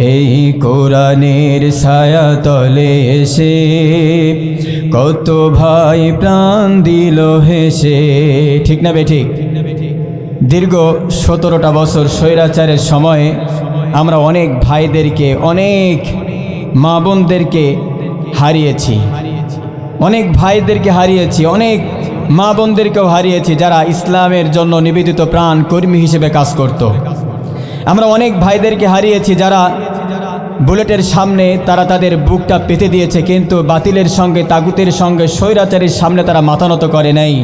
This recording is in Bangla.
এই কোরআনের ছায়া তলে এসে কত ভাই প্রাণ দিল হেসে। ঠিক না বে ঠিক? দীর্ঘ সতেরোটা বছর স্বৈরাচারের সময়ে আমরা অনেক ভাইদেরকে, অনেক মা বোনদেরকে হারিয়েছি। অনেক ভাইদেরকে হারিয়েছি, অনেক মা বোনদেরকেও হারিয়েছি যারা ইসলামের জন্য নিবেদিত প্রাণ কর্মী হিসেবে কাজ করত। আমরা অনেক ভাইদেরকে হারিয়েছি যারা বুলেটের সামনে তারা তাদের বুকটা পেতে দিয়েছে, কিন্তু বাতিলের সঙ্গে, তাগুতের সঙ্গে, স্বৈরাচারের সামনে তারা মাথানত করে নাই।